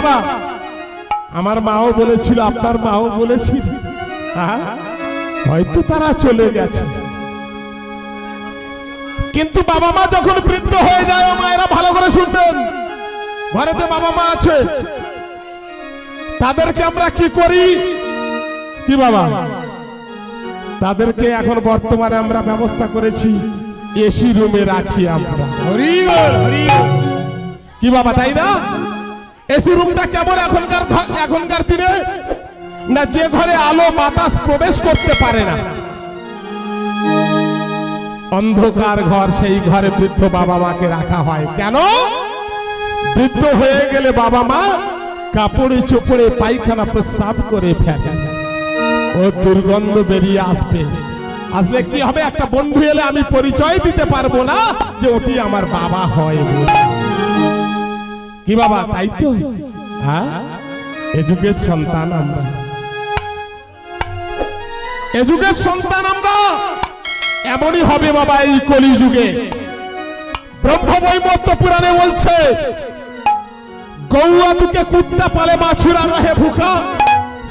বাবা। আমার মাও বলেছিল আপনার মাও বলেছিল। হ্যাঁ? হয়তো তারা চলে গেছে। কিন্তু বাবা মা যখন বৃদ্ধ হয়ে যায় মায়েরা ভালো করে শুনবেন। ঘরেতে বাবা মা আছে। তাদেরকে আমরা কি করি? কি বাবা? তাদেরকে এখন বর্তমানে আমরা ব্যবস্থা করেছি এসি রুমে রাখি আমরা। কি বাবা তাই না? এসি রুমটা কেমন এখনকার এখনকার দিনে? না যে ঘরে আলো, বাতাস প্রবেশ করতে পারে না। অন্ধকার ঘর, সেই ঘরে বৃদ্ধ বাবা মাকে রাখা হয়। কেন? বৃদ্ধ হয়ে গেলে বাবা মা কাপড়ে চোপড়ে পায়খানা প্রস্রাব করে ফেলে। ও দুর্গন্ধ বেরিয়ে আসবে। আসলে কি হবে? একটা বন্ধু এলে আমি পরিচয় দিতে পারব না যে ওটি আমার বাবা হয় বলে। কি বাবা তাই তো? হ্যাঁ? এ যুগের সন্তান আমরা। এ যুগের সন্তান আমরা। এমনই হবে বাবা এই কলি যুগে ব্রহ্মবৈমত্য পুরাণে বলছে গৌয়া তুকে কুত্তা পালে মাছুরা রহে ভুখা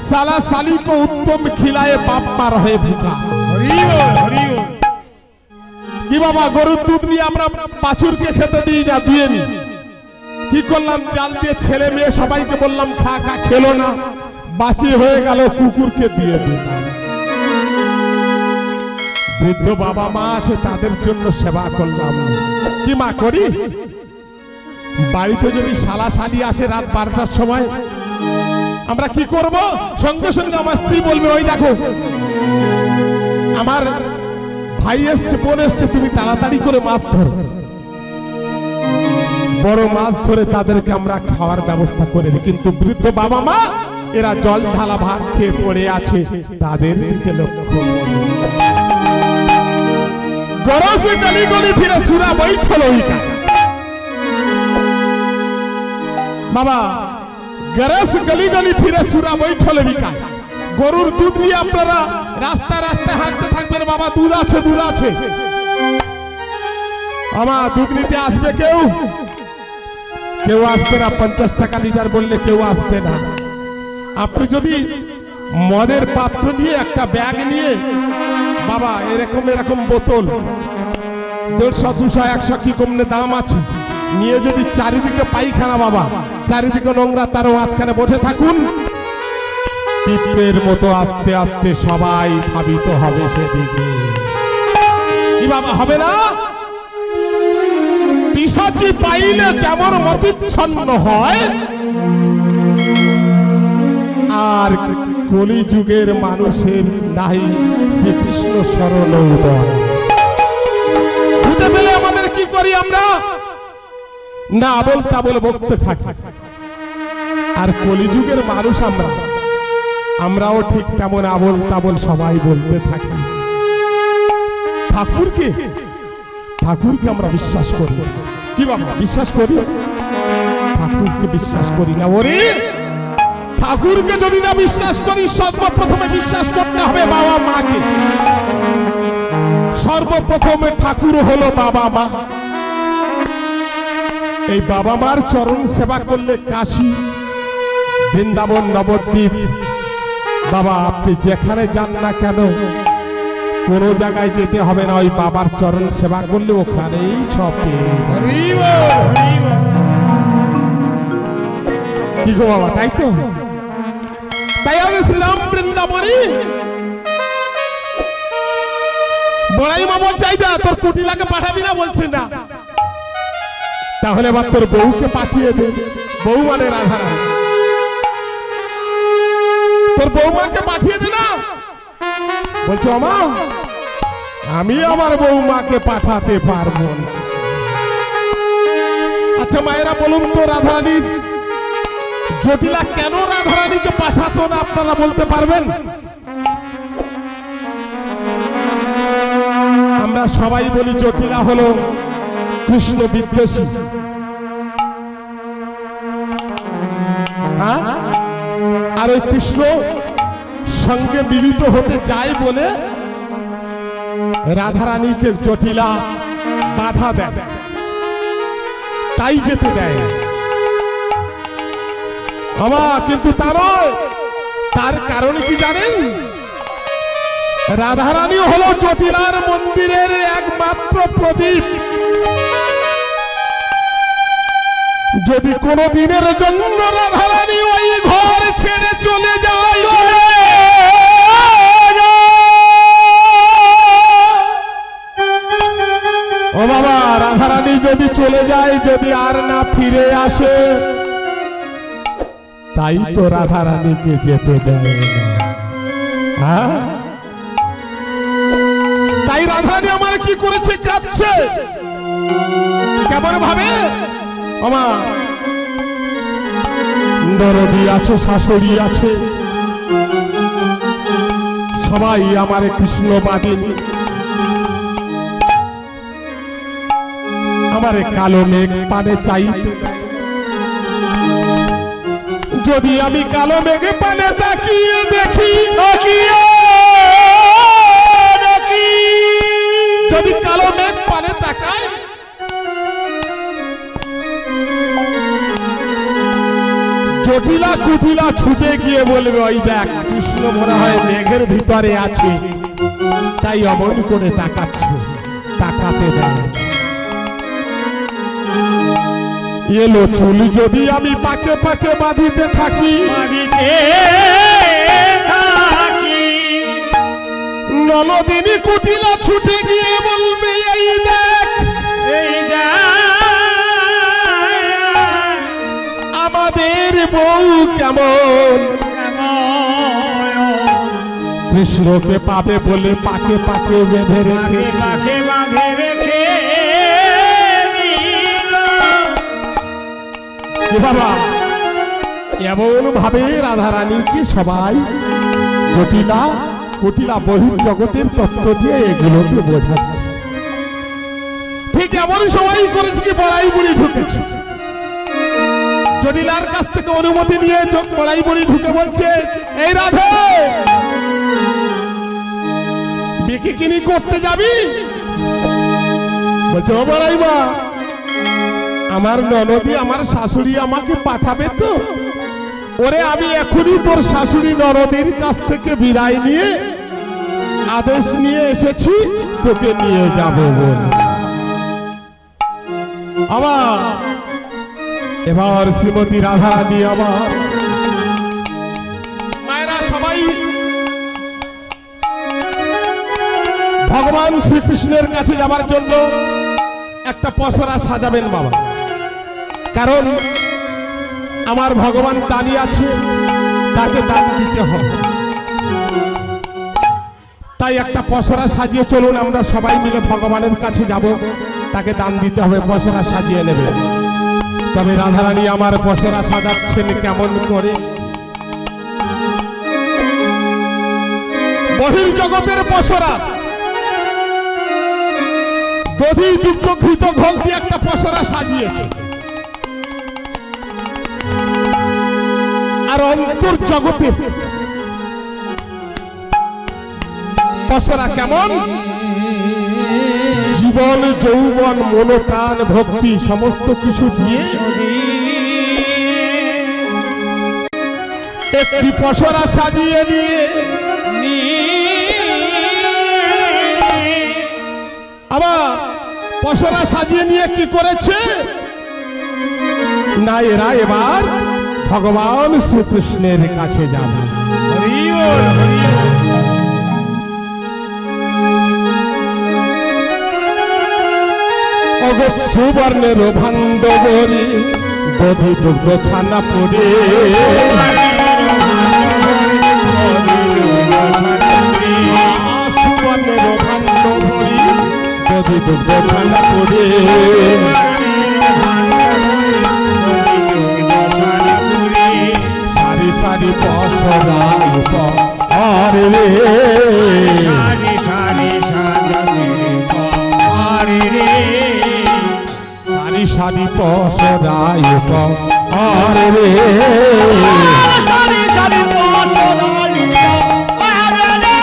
সালা সালি কো উত্তম খিলায়ে বাপ্পা রহে কি বাবা গরুর দুধ নিয়ে আমরা বাছুরকে খেতে দিই না দিয়ে নি কি করলাম? জাল দিয়ে ছেলে মেয়ে সবাইকে বললাম, খা খা, খেলো না। বাসি হয়ে গেল, কুকুরকে দিয়ে দিলাম। বৃদ্ধ বাবা মা আছে, তাদের জন্য সেবা করলাম। কি মা করি? বাড়িতে যদি শালা শালি আসে রাত বারোটার সময়, আমরা কি করব? সঙ্গে সঙ্গে আমার স্ত্রী বলবে, ওই দেখো, আমার ভাই এসছে, বোন এসছে, তুমি তাড়াতাড়ি করে মাছ ধরো। বড় মাছ ধরে তাদেরকে আমরা খাওয়ার ব্যবস্থা করে দিই। কিন্তু বৃদ্ধ বাবা মা, এরা জল ঢালা ভাত খেয়ে পড়ে আছে। তাদের দিকে লক্ষ্য গরসে গলি গলি ফিরে সুরা বাবা গলি গলি ফিরে গরুর দুধ নিয়ে আপনারা রাস্তা রাস্তায় হাঁটতে বাবা, দুধ আছে দুধ আছে। আমার দুধ নিতে আসবে কেউ? কেউ আসবে না, পঞ্চাশ টাকা লিটার বললে কেউ আসবে না। আপনি যদি মদের পাত্র নিয়ে একটা ব্যাগ নিয়ে, বাবা, এরকম এরকম বোতল, দেড়শো, দুশো, একশো কি কমনে দাম আছে? নিয়ে যদি চারিদিকে পাইখানা বাবা, চারিদিকে নোংরা, তারও মাঝখানে বসে থাকুন। পিঁপড়ের মতো আস্তে আস্তে সবাই ধাবিত হবে সেদিকে। কি বাবা, হবে না? পিসাচি পাইলে যেমন মতিচ্ছন্ন হয়, আর কলিযুগের মানুষের নাই শ্রীকৃষ্ণ স্মরণ উদয়। পেলে আমাদের কি করি আমরা? না বল তা বলে বকতে থাকি। আর কলিযুগের মানুষ আমরা, আমরাও ঠিক তেমন আবল তাবল সবাই বলতে থাকি। ঠাকুরকে ঠাকুরকে আমরা বিশ্বাস করি। কি বাবা? বিশ্বাস করি? ঠাকুরকে বিশ্বাস করি না ওরে। ঠাকুরকে যদি না বিশ্বাস করি, সর্বপ্রথমে বিশ্বাস করতে হবে বাবা মাকে। সর্বপ্রথমে ঠাকুর হলো বাবা মা। এই বাবা মার চরণ সেবা করলে কাশী, বৃন্দাবন, নবদ্বীপ, বাবা আপনি যেখানে যান না কেন কোন জায়গায় যেতে হবে না ওই বাবার চরণ সেবা করলে ওখানেই সব কি গো বাবা তাই তো? তাই আমি শ্রীরাম বৃন্দাবনী। বড়াই মা বলছে "এই যা, তোর কুটিলাকে পাঠাবি না বলছে না। তাহলে এবার তোর বউকে পাঠিয়ে দে বউ মানে রাধা। তোর বৌমাকে পাঠিয়ে দে বলছো মা আমি আমার বৌমাকে পাঠাতে পারব আচ্ছা মায়েরা, বলুন তো রাধারানীর জটিলা কেন রাধারানীকে পাঠাতো না, আপনারা বলতে পারবেন? আমরা সবাই বলি জটিলা হলো কৃষ্ণ বিদ্বেষী? আর ওই কৃষ্ণ সঙ্গে মিলিত হতে চায় বলে রাধারানীকে জটিলা বাধা দেয়। তাই যেতে দেয়। আমা, কিন্তু তা নয়, তার কারণ কি জানেন? রাধারানী হলো জটিলার মন্দিরের একমাত্র প্রদীপ। যদি কোনো দিনের জন্য রাধারানী ওই ঘর ছেড়ে চলে যায় যদি চলে যায়, যদি আর না ফিরে আসে, তাই তো রাধারানীকে যেতে দেয় হ্যাঁ? তাই রাধারানী আমার কি করেছে? কাঁদছে। কেমন ভাবে আমার দরদি আছে, শাশুড়ি আছে। সবাই আমার কৃষ্ণ আমারে কালো মেঘ পানে চাইতে যদি আমি কালো মেঘে পানে তাকিয়ে দেখি যদি কালো মেঘ পানে তাকায় জটিলা কুটিলা ছুটে গিয়ে বলবে, ওই দেখ, কৃষ্ণ মনে হয় মেঘের ভিতরে আছে। তাই অমন করে তাকাচ্ছে, তাকাতে দেয় এলো চুল যদি আমি পাকে পাকে বাঁধিতে থাকি। নলদিনী কুটিলা ছুটে গিয়ে বলবে এই দেখ আমাদের বউ কেমন? কৃষ্ণকে পাবে বলে পাকে পাকে বেঁধে রেখেছে। বাবা, এমন ভাবে রাধারানীকে সবাই? জটিলা কুটিলা বহির জগতের তত্ত্ব দিয়ে এগুলোকে বোঝাচ্ছে। ঠিক এমন সবাই করেছে কি বড়াই বুড়ি ঢুকেছে। জটিলার কাছ থেকে অনুমতি নিয়ে জ- বড়াই বুড়ি ঢুকে বলছে, এই রাধে, বিকিকিনি করতে যাবি? বলছে, ও বড়াই মা আমার ননদি আমার শাশুড়ি আমাকে পাঠাবে তো? ওরে, আমি এখনই তোর শাশুড়ি ননদির কাছ থেকে বিদায় নিয়ে আদেশ নিয়ে এসেছি, তোকে নিয়ে যাব বলে। আমার, এবার শ্রীমতী রাধা রাধারানী আমার। মায়েরা সবাই, ভগবান শ্রীকৃষ্ণের কাছে যাবার জন্য একটা পসরা সাজাবেন বাবা। কারণ আমার ভগবান দানি আছে, তাকে দান দিতে হবে। তাই একটা পসরা সাজিয়ে চলুন, আমরা সবাই মিলে ভগবানের কাছে যাব, তাকে দান দিতে হবে, পসরা সাজিয়ে নেবে। তবে রাধারানী, আমার পসরা সাজাচ্ছেন কেমন করে? বহির জগতের পসরা। দধি যুক্ত ঘৃত ঘোল দিয়ে একটা পসরা সাজিয়েছে। আর অন্তর জগতের। কেমন? জীবন, যৌবন, মন, প্রাণ, ভক্তি, সমস্ত কিছু দিয়ে একটি পসরা সাজিয়ে নিয়ে আবার পসরা সাজিয়ে নিয়ে কি করেছে? না এরা এবার ভগবান শ্রীকৃষ্ণের কাছে যাবে বল বল। সুবর্ণের ভাণ্ড বরি দধি দুগ্ধ ছানা পরে সুবর্ণের ভাণ্ড ভরি দধি দুগ্ধ ছানা পরে সারি সারি পশরাই আরে রে সারি সারি সাজাতে আরে রে সারি সারি পশরাই আরে রে সারি সারি আরে রে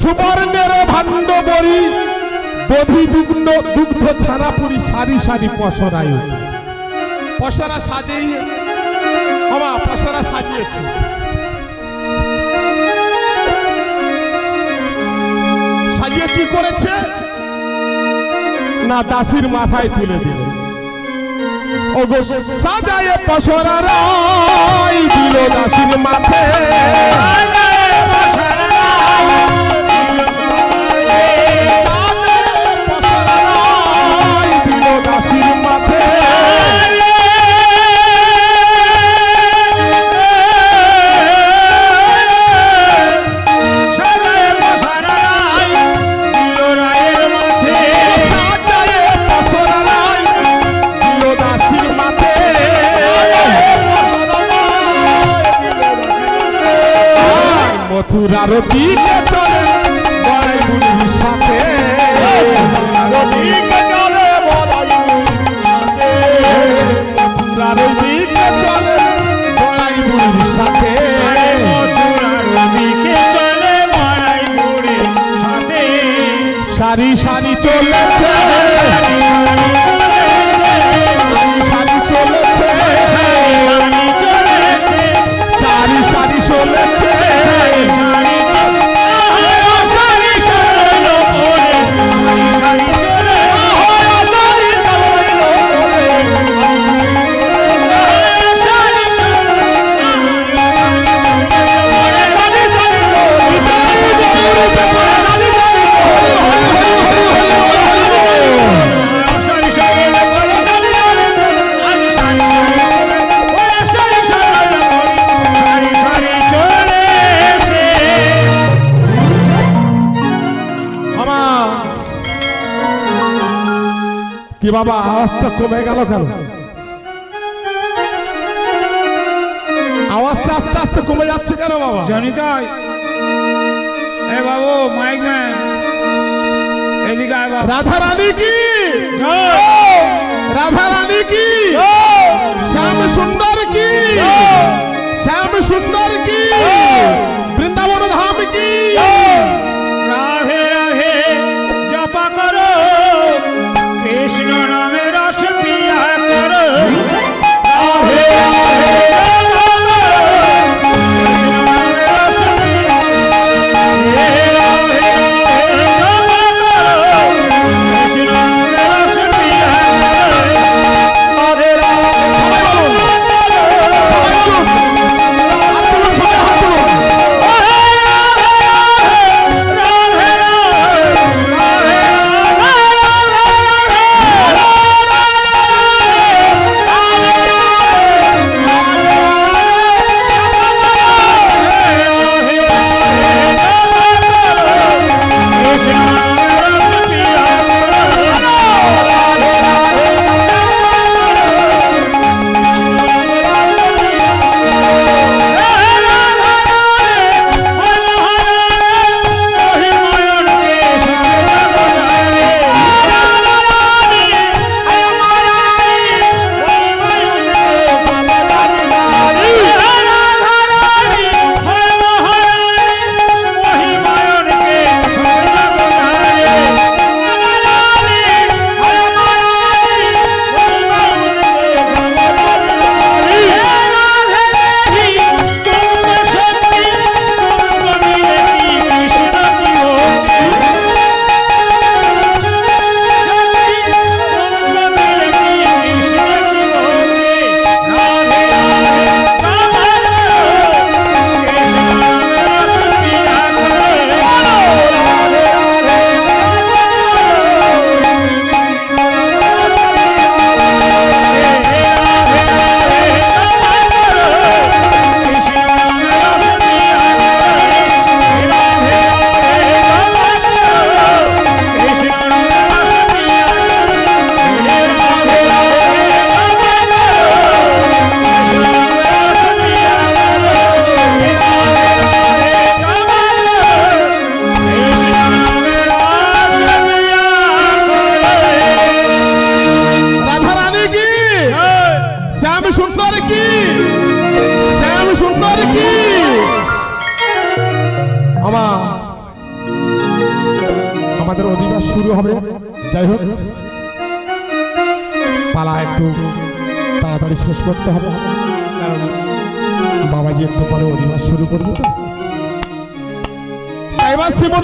সুবর্ণের ভাণ্ড বরি দধি দুগ্ধ দুগ্ধ ছানাপুরি সারি সারি পশরায় পশরা সাজেই আমা পাশারা সাজিয়েছে। সাজিয়ে কি করেছে? না, দাসির মাথায় তুলে দিল। ও গো সাজায় পশরা রাই দিল দাসির মাথায়। মথুরার দিকে চলে কি বাবা আওয়াজটা কমে গেল কেন? আওয়াজটা আস্তে আস্তে কমে যাচ্ছে কেন বাবা? জানি তাই এ বাবু মাইক ম্যান এদিকে আয় বাবু। রাধা রানী কি রাধা রানী কি? শ্যাম সুন্দর কি? শ্যাম সুন্দর কি?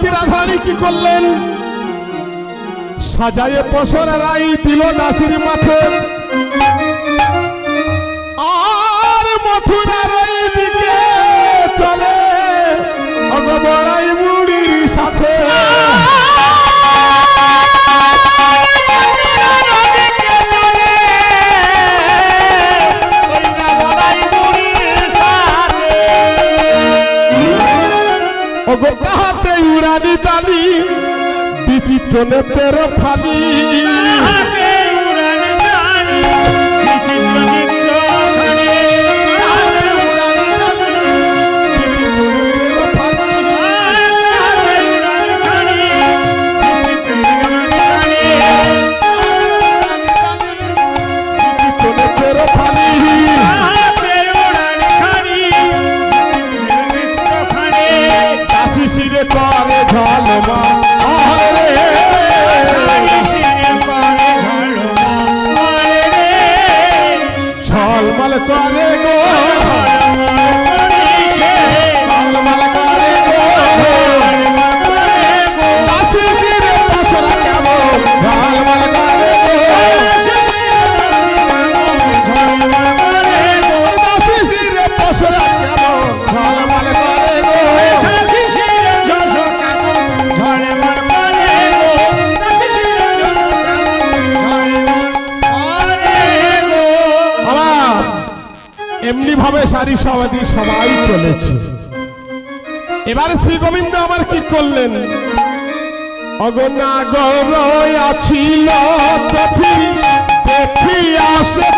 এবার শ্রীমতী কি করলেন? সাজায়ে পশরের রাই দিল দাসির মাথে বিচিত্র নেতের ফালি করে ঝলমা সারি সবাই সবাই চলেছে। এবার শ্রী গোবিন্দ আমার কি করলেন? অগনাগর আছিল তপি দেখি আসে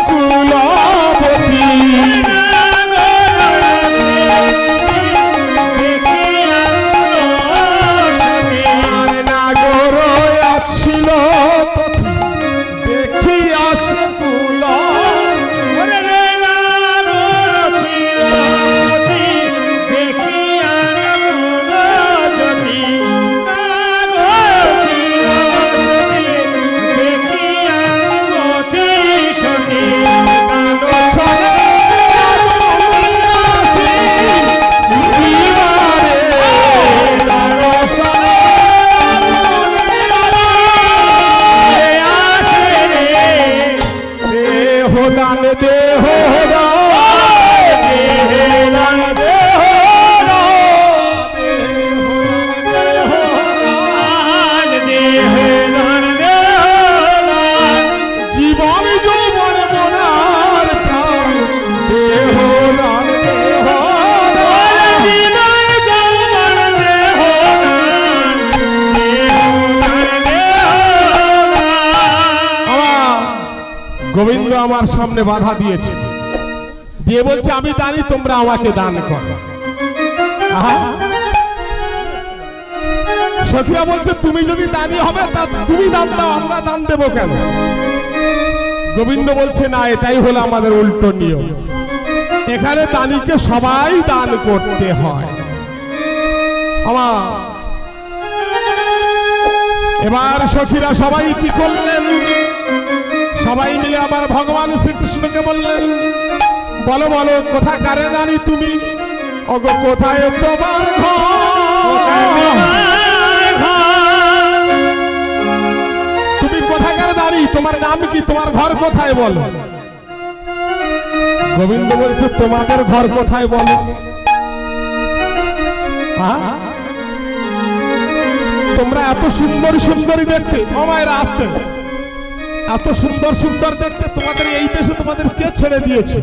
আমার সামনে বাধা দিয়েছে। দিয়ে বলছে, আমি দানি, তোমরা আমাকে দান কর। সখীরা বলছে, তুমি যদি দানি হবে, তা তুমি দান দাও, আমরা দান দেব কেন? গোবিন্দ বলছে, না, এটাই হলো আমাদের উল্টো নিয়ম। এখানে দানিকে সবাই দান করতে হয়। আমার এবার সখীরা সবাই কি করলেন? সবাই মিলে আবার ভগবান শ্রীকৃষ্ণকে বললেন বলো বলো কোথা কারে দানি তুমি? অগো কোথায় তোমার তুমি কোথাকার দাঁড়ি তোমার নাম কি? তোমার ঘর কোথায় বলো? গোবিন্দ বলছে তোমাদের ঘর কোথায় বলো? তোমরা এত সুন্দর সুন্দরী দেখতে। ও মায়েরা আসতে। এত সুন্দর সুন্দর দেখতে তোমাদের এই বেশে তোমাদের কে ছেড়ে দিয়েছে?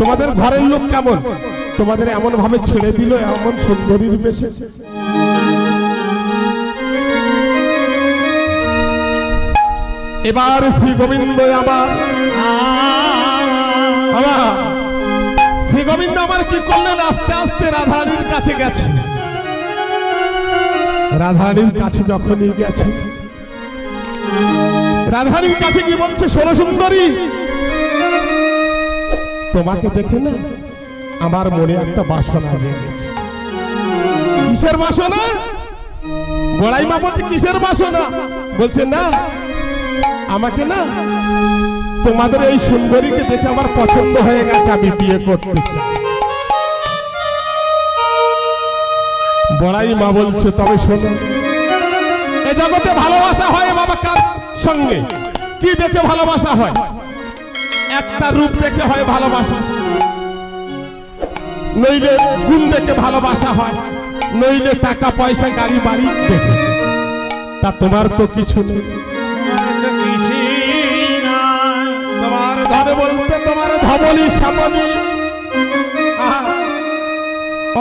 তোমাদের ঘরের লোক কেমন? তোমাদের এমন ভাবে ছেড়ে দিল এমন সুন্দরীর বেশে। এবার শ্রী গোবিন্দ আমার শ্রী গোবিন্দ আমার কি করলেন? আস্তে আস্তে রাধারানীর কাছে গেছে। রাধারানীর কাছে যখনই গেছে রাধারানীর কাছে কি বলছে? ষোলো সুন্দরী। তোমাকে দেখে না আমার মনে একটা বাসনা জেগেছে। কিসের বাসনা? বড়াই মা বলছে, কিসের বাসনা? বলছে, না, আমাকে না তোমাদের এই সুন্দরীকে দেখে আমার পছন্দ হয়ে গেছে, আমি বিয়ে করতে চাই। বড়াই মা বলছে, তবে শোনো, এ জগতে ভালোবাসা হয় বাবা কার? সঙ্গে। কি দেখে ভালোবাসা হয়? একটা রূপ দেখে হয় ভালোবাসা। নইলে গুণ দেখে ভালোবাসা হয়। নইলে টাকা, পয়সা, গাড়ি, বাড়ি দেখে। তা তোমার তো কিছু নেই। তোমার ধরে বলতে তোমার ধবলি সামনি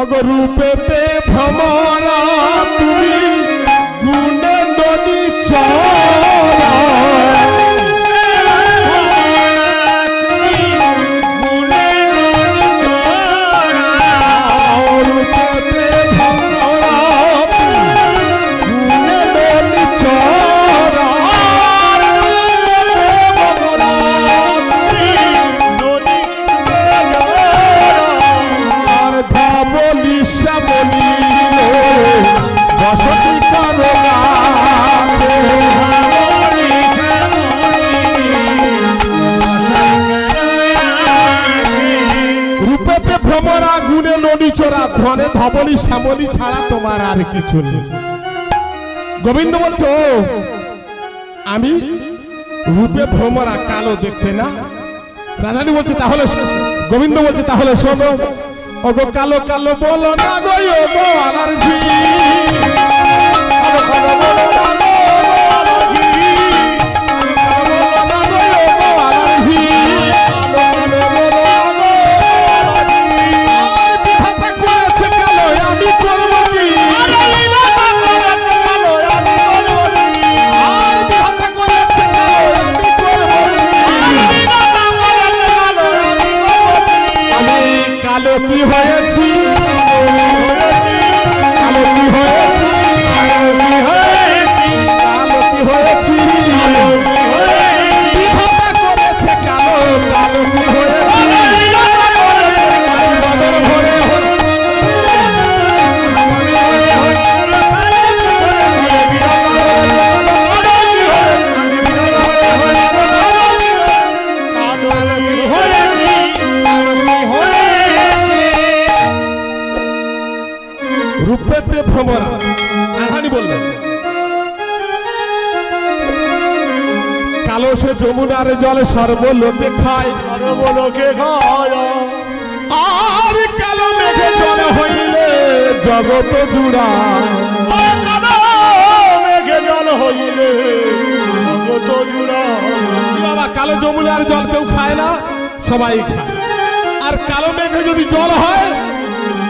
অগরূপেতে ভ্রমরা তুমি, গুণে নদী চলা। ধবলি শ্যামলি ছাড়া তোমার আর কিছু নেই। গোবিন্দ বলছো, আমি রূপে ভ্রমরা কালো দেখতে না। রাধানি বলছে, তাহলে গোবিন্দ বলছে, তাহলে শোনো। ওগো কালো কালো বলো না গো আমার গো কালো কি হয়েছি যমুনার জল সর্বলোকে খায়। সর্বলোকে খায়। আর কালো মেঘে জল হইলে জগত জুড়া? কালো মেঘে জল হইলে জগত জুড়া? বাবা কালো যমুনার জল কেউ খায় না? সবাই খায়। আর কালো মেঘে যদি জল হয়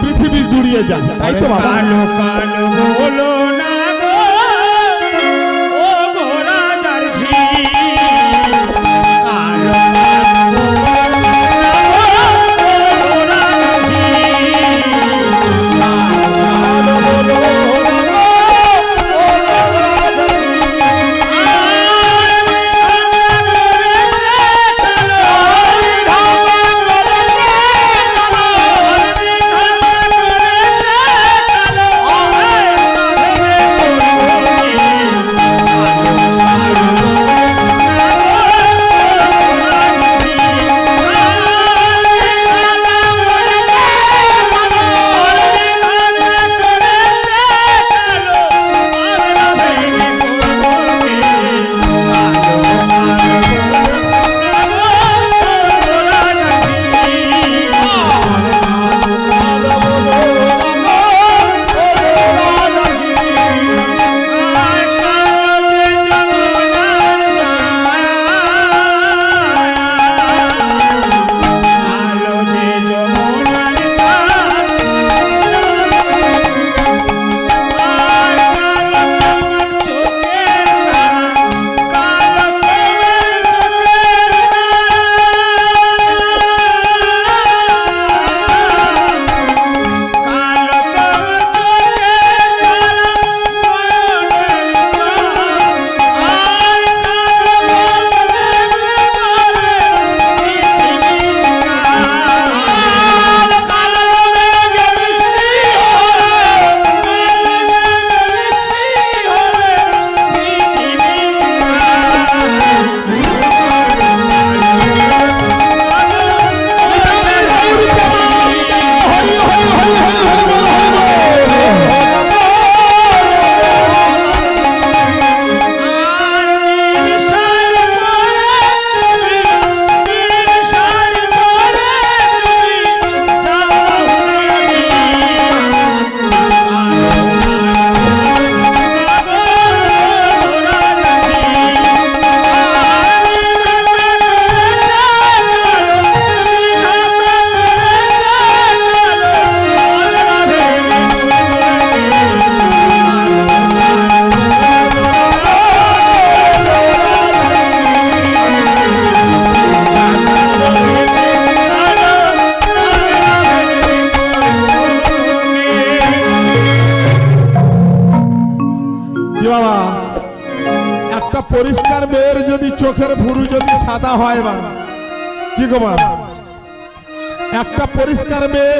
পৃথিবী জুড়িয়ে যায়। তাই তো বাবা। কালো কালো ভুরু যদি সাদা হয় বা কি গো মা একটা পরিষ্কার মেয়ে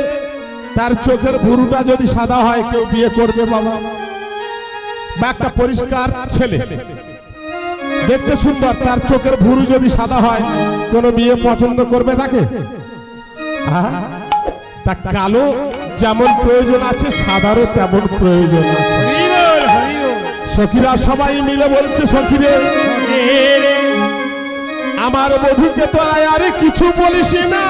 তার চোখের ভুরুটা যদি সাদা হয় কেউ বিয়ে করবে বাবা। বা একটা পরিষ্কার ছেলে। দেখতে সুন্দর তার চোখের ভুরু যদি সাদা হয় কোনো বিয়ে পছন্দ করবে তাকে? তা কালো যেমন প্রয়োজন আছে সাদারও তেমন প্রয়োজন আছে। সখীরা সবাই মিলে বলছে সখীরে। আমার বধুকে তোরা আরে কিছু বলিস না।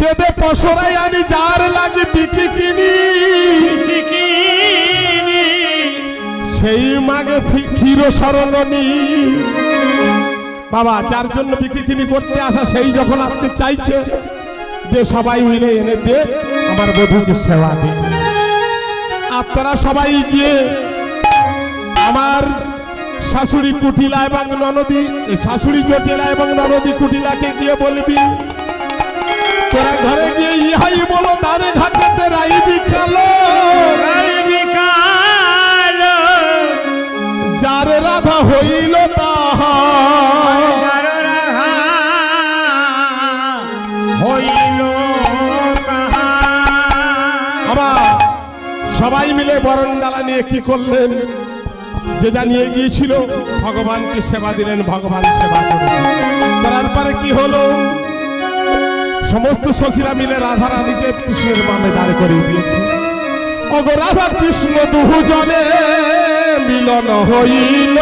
দেদে পশরাই আমি যার লাগে বিকি কিনি। সেই মাগে ক্ষীর শরণনি বাবা যার জন্য বিকি কিনি করতে আসা সেই যখন আজকে চাইছে যে সবাই মিলে এনে দে আমার বধুকে সেবা দে। আপনারা সবাই গিয়ে আমার শাশুড়ি কুটিলা এবং ননদী শাশুড়ি জটিলা এবং ননদী কুটিলাকে গিয়ে বলবি তোরা ঘরে গিয়ে ইহাই বলো তারে ঘাটাতে রাইবি কালো। যার রাধা হইল তাহা যার হইল আবার সবাই মিলে বরণডালা নিয়ে কি করলেন? যে যা নিয়ে গিয়েছিল, ভগবানকে সেবা দিলেন, ভগবান সেবা করার পরে কি হলো? সমস্ত সখীরা মিলে রাধা রানীকে কৃষ্ণের বামে দাঁড় করিয়ে দিয়েছে। অগ রাধা কৃষ্ণ দুজনে জনে মিলন হইল।